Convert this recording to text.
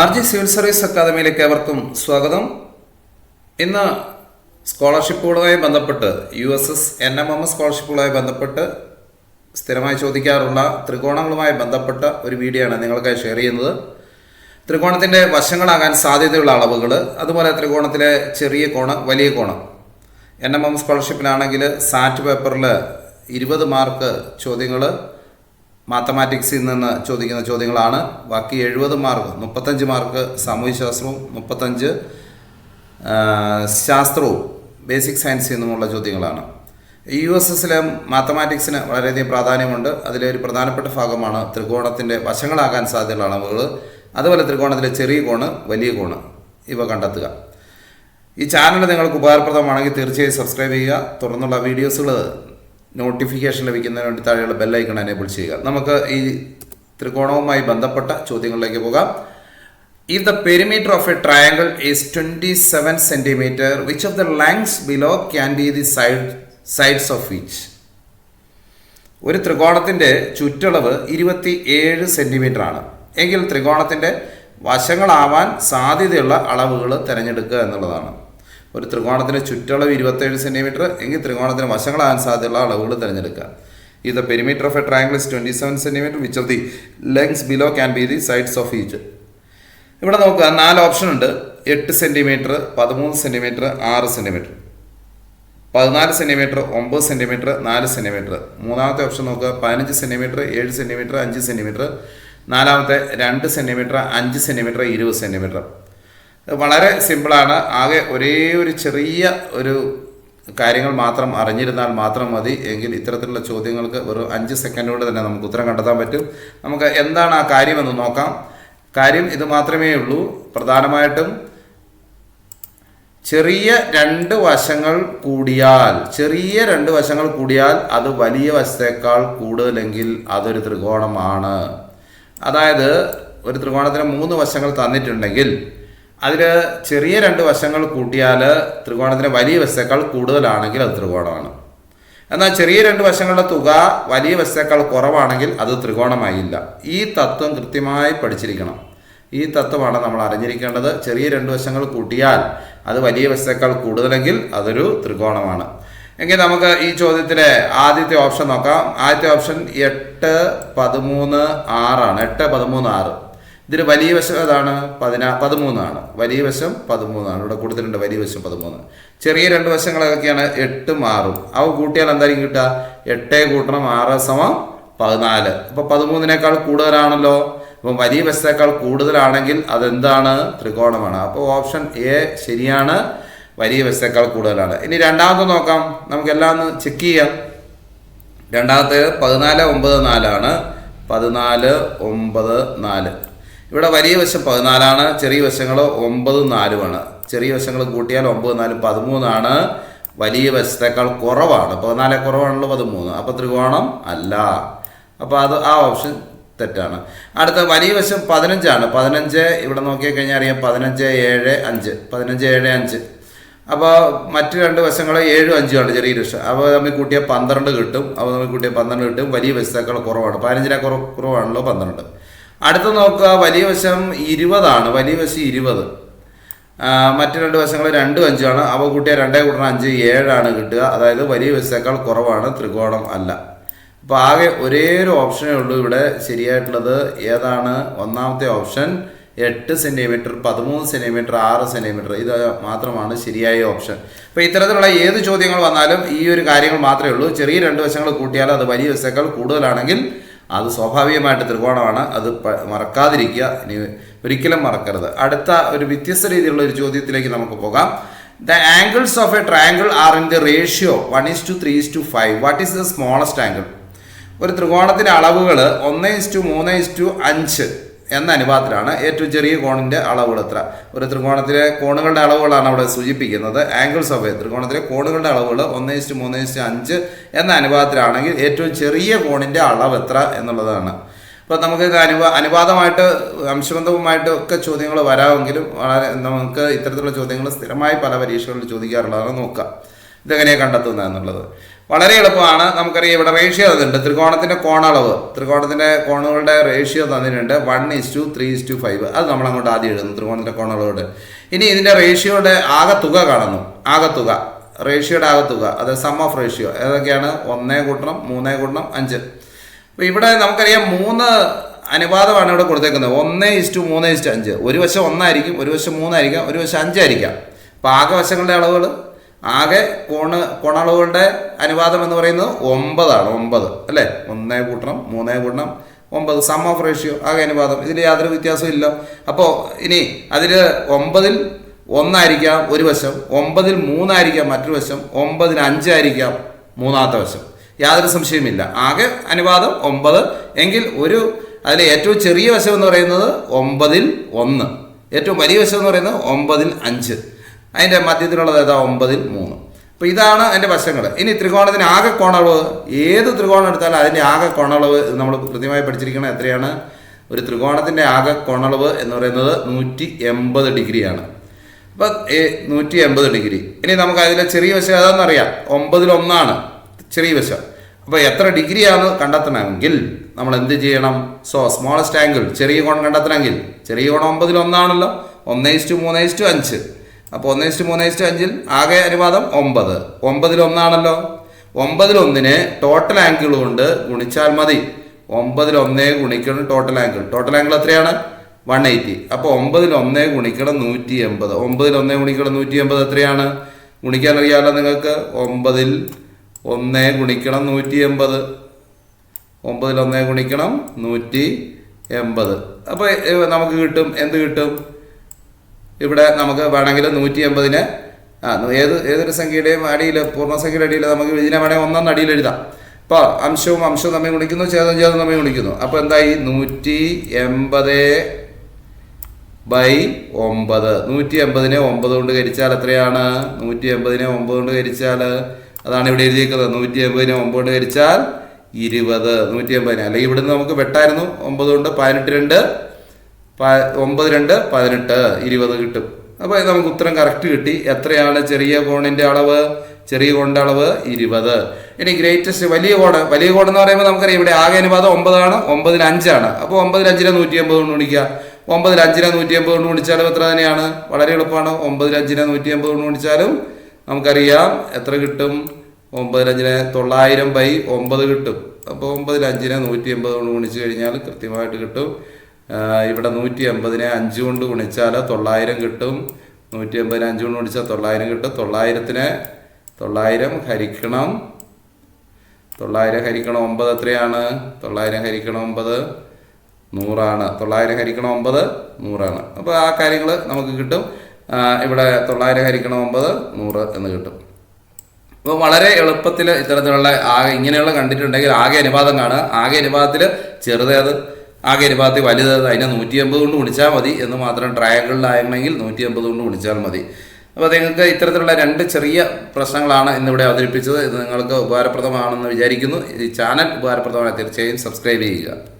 R G civil service അക്കാദമിയിലേക്ക് ഏവർക്കും സ്വാഗതം. ഇന്ന് സ്കോളർഷിപ്പുകളുമായി ബന്ധപ്പെട്ട് U S S N M M S സ്കോളർഷിപ്പുകളുമായി ബന്ധപ്പെട്ട് സ്ഥിരമായി ചോദിക്കാറുള്ള ത്രികോണങ്ങളുമായി ബന്ധപ്പെട്ട ഒരു വീഡിയോ ആണ് നിങ്ങൾക്കായി ഷെയർ ചെയ്യുന്നത്. ത്രികോണത്തിന്റെ വശങ്ങളാകാൻ സാധ്യതയുള്ള അളവുകൾ അതുപോലെ ത്രികോണത്തിലെ ചെറിയ കോണം വലിയ കോണം. എൻ എം എം സ്കോളർഷിപ്പിലാണെങ്കിൽ സാറ്റ് പേപ്പറിൽ ഇരുപത് മാർക്ക് ചോദ്യങ്ങൾ മാത്തമാറ്റിക്സിൽ നിന്ന് ചോദിക്കുന്ന ചോദ്യങ്ങളാണ്. ബാക്കി എഴുപത് മാർക്ക് മുപ്പത്തഞ്ച് മാർക്ക് സാമൂഹ്യശാസ്ത്രവും മുപ്പത്തഞ്ച് ശാസ്ത്രവും ബേസിക് സയൻസിൽ നിന്നുമുള്ള ചോദ്യങ്ങളാണ്. യു എസ് എസിലെ മാത്തമാറ്റിക്സിന് വളരെയധികം പ്രാധാന്യമുണ്ട്. അതിലെ ഒരു പ്രധാനപ്പെട്ട ഭാഗമാണ് ത്രികോണത്തിന്റെ വശങ്ങളാകാൻ സാധ്യതയുള്ള അളവുകൾ. അതുപോലെ ത്രികോണത്തിലെ ചെറിയ കോണ് വലിയ കോണ് ഇവ കണ്ടെത്തുക. ഈ ചാനൽ നിങ്ങൾക്ക് ഉപകാരപ്രദമാണെങ്കിൽ തീർച്ചയായും സബ്സ്ക്രൈബ് ചെയ്യുക. തുടർന്നുള്ള വീഡിയോസുകൾ നോട്ടിഫിക്കേഷൻ ലഭിക്കുന്നതിന് വേണ്ടി താഴെയുള്ള ബെല്ലൈക്കൺ എനേബിൾ ചെയ്യുക. നമുക്ക് ഈ ത്രികോണവുമായി ബന്ധപ്പെട്ട ചോദ്യങ്ങളിലേക്ക് പോകാം. If the perimeter of a triangle is twenty seven centimetre which of the lengths below can be the side sides of which ഒരു ത്രികോണത്തിന്റെ ചുറ്റളവ് ഇരുപത്തി ഏഴ് സെന്റിമീറ്റർ ആണ്. എങ്കിൽ ത്രികോണത്തിന്റെ വശങ്ങളാവാൻ സാധ്യതയുള്ള അളവുകൾ തിരഞ്ഞെടുക്കുക എന്നുള്ളതാണ്. ഒരു ത്രികോണത്തിന് ചുറ്റളവ് ഇരുപത്തേഴ് സെന്റിമീറ്റർ എങ്കിൽ ത്രികോണത്തിന് വശങ്ങളാകാൻ സാധ്യതയുള്ള അളവുകൾ തിരഞ്ഞെടുക്കുക. ഇത് perimeter of a triangle is twenty seven centimetre which of the lengths below can be the sides of each ഇവിടെ നോക്കുക നാല് ഓപ്ഷൻ ഉണ്ട്. എട്ട് സെന്റിമീറ്റർ പതിമൂന്ന് സെന്റിമീറ്റർ ആറ് സെന്റിമീറ്റർ പതിനാല് സെന്റിമീറ്റർ ഒമ്പത് സെന്റിമീറ്റർ നാല് സെന്റിമീറ്റർ മൂന്നാമത്തെ ഓപ്ഷൻ നോക്കുക പതിനഞ്ച് സെന്റിമീറ്റർ ഏഴ് സെന്റിമീറ്റർ അഞ്ച് സെന്റിമീറ്റർ നാലാമത്തെ രണ്ട് സെന്റിമീറ്റർ അഞ്ച് സെന്റിമീറ്റർ ഇരുപത് സെന്റിമീറ്റർ വളരെ സിമ്പിളാണ്. ആകെ ഒരേ ഒരു ചെറിയ ഒരു കാര്യങ്ങൾ മാത്രം അറിഞ്ഞിരുന്നാൽ മാത്രം മതി. എങ്കിൽ ഇത്തരത്തിലുള്ള ചോദ്യങ്ങൾക്ക് ഒരു അഞ്ച് സെക്കൻഡ് തന്നെ നമുക്ക് ഉത്തരം കണ്ടെത്താൻ പറ്റും. നമുക്ക് എന്താണ് ആ കാര്യമെന്ന് നോക്കാം. കാര്യം ഇത് മാത്രമേ ഉള്ളൂ. പ്രധാനമായിട്ടും ചെറിയ രണ്ട് വശങ്ങൾ കൂടിയാൽ ചെറിയ രണ്ട് വശങ്ങൾ കൂടിയാൽ അത് വലിയ വശത്തേക്കാൾ കൂടുതലെങ്കിൽ അതൊരു ത്രികോണമാണ്. അതായത് ഒരു ത്രികോണത്തിന് മൂന്ന് വശങ്ങൾ തന്നിട്ടുണ്ടെങ്കിൽ അതിൽ ചെറിയ രണ്ട് വശങ്ങൾ കൂട്ടിയാൽ ത്രികോണത്തിന് വലിയ വശത്തേക്കാൾ കൂടുതലാണെങ്കിൽ അത് ത്രികോണമാണ്. എന്നാൽ ചെറിയ രണ്ട് വശങ്ങളുടെ തുക വലിയ വശത്തേക്കാൾ കുറവാണെങ്കിൽ അത് ത്രികോണമായില്ല. ഈ തത്വം കൃത്യമായി പഠിച്ചിരിക്കണം. ഈ തത്വമാണ് നമ്മൾ അറിഞ്ഞിരിക്കേണ്ടത്. ചെറിയ രണ്ട് വശങ്ങൾ കൂട്ടിയാൽ അത് വലിയ വശത്തേക്കാൾ കൂടുതലെങ്കിൽ അതൊരു ത്രികോണമാണ്. എങ്കിൽ നമുക്ക് ഈ ചോദ്യത്തിലെ ആദ്യത്തെ ഓപ്ഷൻ നോക്കാം. ആദ്യത്തെ ഓപ്ഷൻ എട്ട് പതിമൂന്ന് ആറാണ്. എട്ട് പതിമൂന്ന് ആറ്. ഇതിൽ വലിയ വശം ഏതാണ്? പതിനാ പതിമൂന്നാണ്. വലിയ വശം പതിമൂന്നാണ്. ഇവിടെ കൊടുത്തിട്ടുണ്ട് വലിയ വശം പതിമൂന്ന്. ചെറിയ രണ്ട് വശങ്ങളൊക്കെയാണ് എട്ടും ആറും. അവ കൂട്ടിയാൽ എന്തായിരിക്കും കിട്ടുക? എട്ട് കൂട്ടണം ആറ് സമം പതിനാല്. അപ്പോൾ പതിമൂന്നിനേക്കാൾ കൂടുതലാണല്ലോ. അപ്പം വലിയ വശത്തേക്കാൾ കൂടുതലാണെങ്കിൽ അതെന്താണ്? ത്രികോണമാണ്. അപ്പോൾ ഓപ്ഷൻ എ ശരിയാണ്. വലിയ വശത്തേക്കാൾ കൂടുതലാണ്. ഇനി രണ്ടാമത് നോക്കാം. നമുക്കെല്ലാം ഒന്ന് ചെക്ക് ചെയ്യാം. രണ്ടാമത്തേത് പതിനാല് ഒമ്പത് നാലാണ്. പതിനാല് ഒമ്പത് നാല്. ഇവിടെ വലിയ വശം പതിനാലാണ് ചെറിയ വശങ്ങൾ ഒമ്പത് നാലുമാണ്. ചെറിയ വശങ്ങൾ കൂട്ടിയാൽ ഒമ്പത് നാല് പതിമൂന്നാണ്. വലിയ വശത്തേക്കാൾ കുറവാണ്. പതിനാലെ കുറവാണല്ലോ പതിമൂന്ന്. അപ്പോൾ ത്രികോണം അല്ല. അപ്പോൾ അത് ആ ഓപ്ഷൻ തെറ്റാണ്. അടുത്ത വലിയ വശം പതിനഞ്ചാണ്. പതിനഞ്ച് ഇവിടെ നോക്കിക്കഴിഞ്ഞാൽ അറിയാം പതിനഞ്ച് ഏഴ് അഞ്ച്. പതിനഞ്ച് ഏഴ് അഞ്ച്. അപ്പോൾ മറ്റു രണ്ട് വശങ്ങൾ ഏഴും അഞ്ചുമാണ് ചെറിയ വശം അപ്പോൾ തമ്മിൽ കൂട്ടിയാൽ പന്ത്രണ്ട് കിട്ടും. അപ്പോൾ തമ്മിൽ കൂട്ടിയാൽ പന്ത്രണ്ട് കിട്ടും. വലിയ വശത്തേക്കാൾ കുറവാണ്. പതിനഞ്ചിനെ കുറവ് കുറവാണല്ലോ പന്ത്രണ്ട്. അടുത്ത് നോക്കുക വലിയ വശം ഇരുപതാണ് വലിയ വശം ഇരുപത്. മറ്റു രണ്ട് വശങ്ങൾ രണ്ടും അഞ്ചുമാണ്. അവ കൂട്ടിയ രണ്ടേ കൂട്ടണം അഞ്ച് ഏഴാണ് കിട്ടുക. അതായത് വലിയ വശത്തേക്കാൾ കുറവാണ് ത്രികോണം അല്ല. അപ്പോൾ ആകെ ഒരേ ഒരു ഓപ്ഷനേ ഉള്ളൂ ഇവിടെ ശരിയായിട്ടുള്ളത്. ഏതാണ്? ഒന്നാമത്തെ ഓപ്ഷൻ എട്ട് സെന്റിമീറ്റർ പതിമൂന്ന് സെന്റിമീറ്റർ ആറ് സെന്റിമീറ്റർ ഇത് മാത്രമാണ് ശരിയായ ഓപ്ഷൻ. അപ്പോൾ ഇത്തരത്തിലുള്ള ഏത് ചോദ്യങ്ങൾ വന്നാലും ഈ ഒരു കാര്യങ്ങൾ മാത്രമേ ഉള്ളൂ. ചെറിയ രണ്ട് വശങ്ങൾ കൂട്ടിയാൽ അത് വലിയ വശത്തേക്കാൾ കൂടുതലാണെങ്കിൽ അത് സ്വാഭാവികമായിട്ട് ത്രികോണമാണ്. അത് മറക്കാതിരിക്കുക. ഇനി ഒരിക്കലും മറക്കരുത്. അടുത്ത ഒരു വ്യത്യസ്ത രീതിയിലുള്ള ഒരു ചോദ്യത്തിലേക്ക് നമുക്ക് പോകാം. The angles of a triangle are in the ratio one is to three is to five what is the smallest angle ഒരു ത്രികോണത്തിന്റെ അളവുകൾ ഒന്ന് ഇസ് ടു മൂന്ന് ഇസ് ടു അഞ്ച്. എന്ന അനുപാതത്തിലാണ് ഏറ്റവും ചെറിയ കോണിന്റെ അളവുകൾ എത്ര? ഒരു ത്രികോണത്തിലെ കോണുകളുടെ അളവുകളാണ് അവിടെ സൂചിപ്പിക്കുന്നത്. ആംഗിൾസ് ഓഫ് ത്രികോണത്തിലെ കോണുകളുടെ അളവുകൾ ഒന്ന് ഇസ് ടു മൂന്ന് ഇസ് ടു അഞ്ച് എന്ന അനുപാതത്തിലാണെങ്കിൽ ഏറ്റവും ചെറിയ കോണിന്റെ അളവ് എത്ര എന്നുള്ളതാണ്. അപ്പോൾ നമുക്ക് അനുപാ അനുപാതമായിട്ട് അംശബന്ധവുമായിട്ട് ഒക്കെ ചോദ്യങ്ങൾ വരാമെങ്കിലും വളരെ നമുക്ക് ഇത്തരത്തിലുള്ള ചോദ്യങ്ങൾ സ്ഥിരമായി പല പരീക്ഷകളിൽ ചോദിക്കാറുള്ളതാണ് നോക്കുക. ഇതെങ്ങനെയാണ് കണ്ടെത്തുന്നത് എന്നുള്ളത്? വളരെ എളുപ്പമാണ്. നമുക്കറിയാം ഇവിടെ റേഷ്യോ തന്നിട്ടുണ്ട് ത്രികോണത്തിന്റെ കോണളവ് ത്രികോണത്തിന്റെ കോണുകളുടെ റേഷ്യോ തന്നിട്ടുണ്ട്. One is to three is to five അത് നമ്മൾ അങ്ങോട്ട് ആദ്യം എഴുതുന്നു. ത്രികോണത്തിന്റെ കോണളവുടെ ഇനി ഇതിന്റെ റേഷ്യോയുടെ ആകെ തുക കാണുന്നു. ആകെ തുക. റേഷ്യോയുടെ ആകെ തുക. അത് സം ഓഫ് റേഷ്യോ ഏതൊക്കെയാണ്? ഒന്നേ കൂട്ടണം മൂന്നേ കൂട്ടണം അഞ്ച്. അപ്പോൾ ഇവിടെ നമുക്കറിയാം മൂന്ന് അനുപാതമാണ് ഇവിടെ കൊടുത്തേക്കുന്നത്. ഒന്ന് ഇസ്റ്റു മൂന്ന് ഇസ്റ്റു അഞ്ച്. ഒരു വശം ഒന്നായിരിക്കും ഒരു വശം മൂന്നായിരിക്കാം ഒരു വശം അഞ്ചായിരിക്കാം. അപ്പോൾ ആകെ വശങ്ങളുടെ അളവുകൾ ആകെ കോണ് കോണളവുകളുടെ അനുപാതം എന്ന് പറയുന്നത് ഒമ്പതാണ് ഒമ്പത് അല്ലേ? ഒന്നേ കൂട്ടണം മൂന്നേ കൂട്ടണം ഒമ്പത് സം ഓഫ് റേഷ്യോ ആകെ അനുപാതം. ഇതിൽ യാതൊരു വ്യത്യാസവും ഇല്ല. അപ്പോൾ ഇനി അതിൽ ഒമ്പതിൽ ഒന്നായിരിക്കാം ഒരു വശം ഒമ്പതിൽ മൂന്നായിരിക്കാം മറ്റൊരു വശം ഒമ്പതിൽ അഞ്ചായിരിക്കാം മൂന്നാമത്തെ വശം. യാതൊരു സംശയമില്ല ആകെ അനുപാതം ഒമ്പത് എങ്കിൽ ഒരു അതിൽ ഏറ്റവും ചെറിയ വശം എന്ന് പറയുന്നത് ഒമ്പതിൽ ഒന്ന്. ഏറ്റവും വലിയ വശം എന്ന് പറയുന്നത് ഒമ്പതിൽ അഞ്ച്. അതിന്റെ മധ്യത്തിലുള്ളത് ഏതാ? ഒമ്പതിൽ മൂന്ന്. അപ്പോൾ ഇതാണ് അതിന്റെ വശങ്ങൾ ഇനി ത്രികോണത്തിന് ആകെ കോണളവ് ഏത് ത്രികോണം എടുത്താലും അതിന്റെ ആകെ കോണളവ് നമ്മൾ കൃത്യമായി പഠിച്ചിരിക്കണം എത്രയാണ്? ഒരു ത്രികോണത്തിന്റെ ആകെ കോണളവ് എന്ന് പറയുന്നത് നൂറ്റി എൺപത് ഡിഗ്രിയാണ്. അപ്പം നൂറ്റി എൺപത് ഡിഗ്രി. ഇനി നമുക്ക് അതിലെ ചെറിയ വശം ഏതാണെന്ന് അറിയാം. ഒമ്പതിൽ ഒന്നാണ്. ചെറിയ വശം. അപ്പോൾ എത്ര ഡിഗ്രിയാണ് കണ്ടെത്തണമെങ്കിൽ നമ്മൾ എന്ത് ചെയ്യണം? സോ സ്മോളസ്റ്റ് ആംഗിൾ ചെറിയ കോൺ കണ്ടെത്തണമെങ്കിൽ. ചെറിയ കോൺ ഒമ്പതിൽ ഒന്നാണല്ലോ. ഒന്ന് ഇസ്റ്റു മൂന്ന് ഇസ്റ്റു അഞ്ച്. അപ്പോൾ ഒന്ന് ഇസ്റ്റ് മൂന്ന് ഇസ്റ്റ് അഞ്ചിൽ ആകെ അനുപാതം ഒമ്പത്. ഒമ്പതിൽ ഒന്നാണല്ലോ. ഒമ്പതിൽ ഒന്നിന് ടോട്ടൽ ആംഗിൾ കൊണ്ട് ഗുണിച്ചാൽ മതി. ഒമ്പതിൽ ഒന്നേ ഗുണിക്കണം ടോട്ടൽ ആംഗിൾ ടോട്ടൽ ആംഗിൾ എത്രയാണ്? വൺ എയ്റ്റി അപ്പോൾ ഒമ്പതിൽ ഒന്നേ ഗുണിക്കണം നൂറ്റി എൺപത് ഒമ്പതിൽ ഒന്നേ ഗുണിക്കണം നൂറ്റി എൺപത് എത്രയാണ്? ഗുണിക്കാൻ അറിയാമല്ലോ നിങ്ങൾക്ക്? ഒമ്പതിൽ ഒന്നേ ഗുണിക്കണം നൂറ്റി എൺപത് ഒമ്പതിൽ ഒന്നേ ഗുണിക്കണം നൂറ്റി എൺപത് അപ്പോൾ നമുക്ക് കിട്ടും. എന്ത് കിട്ടും? ഇവിടെ നമുക്ക് വേണമെങ്കിൽ നൂറ്റി എൺപതിന് ആ ഏത് ഏതൊരു സംഖ്യയുടെയും അടിയിൽ പൂർണസംഖ്യയുടെ അടിയിൽ നമുക്ക് ഇതിനെ വേണമെങ്കിൽ ഒന്നാം അടിയിൽ എഴുതാം. അപ്പോൾ അംശവും അംശവും തമ്മിൽ ഗുണിക്കുന്നു ഛേദം ഛേദം തമ്മിൽ ഗുണിക്കുന്നു. അപ്പോൾ എന്തായി? നൂറ്റി എൺപത് ബൈ ഒമ്പത്. നൂറ്റി എൺപതിനെ ഒമ്പത് കൊണ്ട് കരിച്ചാൽ എത്രയാണ്? നൂറ്റി എൺപതിനെ ഒമ്പത് കൊണ്ട് കരിച്ചാൽ അതാണ് ഇവിടെ എഴുതിയിരിക്കുന്നത് നൂറ്റി എൺപതിനെ ഒമ്പത് കൊണ്ട് കരിച്ചാൽ ഇരുപത്. നൂറ്റി എൺപതിനെ അല്ലെങ്കിൽ ഇവിടുന്ന് നമുക്ക് വെട്ടായിരുന്നു. ഒമ്പത് കൊണ്ട് പതിനെട്ട് രണ്ട്. ഒമ്പത് രണ്ട് പതിനെട്ട് ഇരുപത് കിട്ടും. അപ്പോൾ നമുക്ക് ഉത്തരം കറക്റ്റ് കിട്ടി. എത്രയാണ് ചെറിയ കോണിന്റെ അളവ്? ചെറിയ കോണിന്റെ അളവ് ഇരുപത്. ഇനി ഗ്രേറ്റസ്റ്റ് വലിയ കോണ്. വലിയ കോൺ എന്ന് പറയുമ്പോൾ നമുക്കറിയാം ഇവിടെ ആകെ അനുപാതം ഒമ്പതാണ് ഒമ്പതിൽ അഞ്ചാണ്. അപ്പോൾ ഒമ്പതിൽ അഞ്ചിനെ നൂറ്റി അമ്പത് കൊണ്ട് ഗുണിക്കുക. ഒമ്പതിൽ അഞ്ചിനെ നൂറ്റി അമ്പത് കൊണ്ട് ഗുണിച്ചാലും എത്ര തന്നെയാണ്? വളരെ എളുപ്പമാണ്. ഒമ്പതിൽ അഞ്ചിനെ നൂറ്റി അമ്പത് കൊണ്ട് ഗുണിച്ചാലും നമുക്കറിയാം എത്ര കിട്ടും? ഒമ്പതിൽ അഞ്ചിനെ തൊള്ളായിരം ബൈ ഒമ്പത് കിട്ടും. അപ്പോൾ ഒമ്പതിൽ അഞ്ചിനെ നൂറ്റി അമ്പത് കൊണ്ട് ഗുണിച്ച് കഴിഞ്ഞാൽ കൃത്യമായിട്ട് കിട്ടും. ഇവിടെ നൂറ്റി എൺപതിനെ അഞ്ച് കൊണ്ട് ഗുണിച്ചാൽ തൊള്ളായിരം കിട്ടും. നൂറ്റി എൺപതിനെ അഞ്ച് കൊണ്ട് ഗുണിച്ചാൽ തൊള്ളായിരം കിട്ടും. തൊള്ളായിരത്തിന് തൊള്ളായിരം ഹരിക്കണം. തൊള്ളായിരം ഹരിക്കണം ഒമ്പത് എത്രയാണ്? തൊള്ളായിരം ഹരിക്കണം ഒമ്പത് നൂറാണ്. തൊള്ളായിരം ഹരിക്കണം ഒമ്പത് നൂറാണ്. അപ്പോൾ ആ കാര്യങ്ങൾ നമുക്ക് കിട്ടും. ഇവിടെ തൊള്ളായിരം ഹരിക്കണം ഒമ്പത് നൂറ് എന്ന് കിട്ടും. അപ്പോൾ വളരെ എളുപ്പത്തിൽ ഇത്തരത്തിലുള്ള ആകെ ഇങ്ങനെയുള്ള കണ്ടിട്ടുണ്ടെങ്കിൽ ആകെ അനുപാതം കാണുക. ആകെ അനുപാതത്തിൽ ചെറുതേത് ആകെ അനുപാതത്തിൽ വലുത് അതിനെ നൂറ്റി അമ്പത് കൊണ്ട് ഗുണിച്ചാൽ മതി എന്ന് മാത്രം ട്രയാങ്കിളിലായിരുന്നെങ്കിൽ നൂറ്റി അമ്പത് കൊണ്ട് ഗുണിച്ചാൽ മതി. അപ്പോൾ നിങ്ങൾക്ക് ഇത്തരത്തിലുള്ള രണ്ട് ചെറിയ പ്രശ്നങ്ങളാണ് ഇന്നിവിടെ അവതരിപ്പിച്ചത്. ഇത് നിങ്ങൾക്ക് ഉപകാരപ്രദമാണെന്ന് വിചാരിക്കുന്നു. ഈ ചാനൽ ഉപകാരപ്രദമായി തീർച്ചയായും സബ്സ്ക്രൈബ് ചെയ്യുക.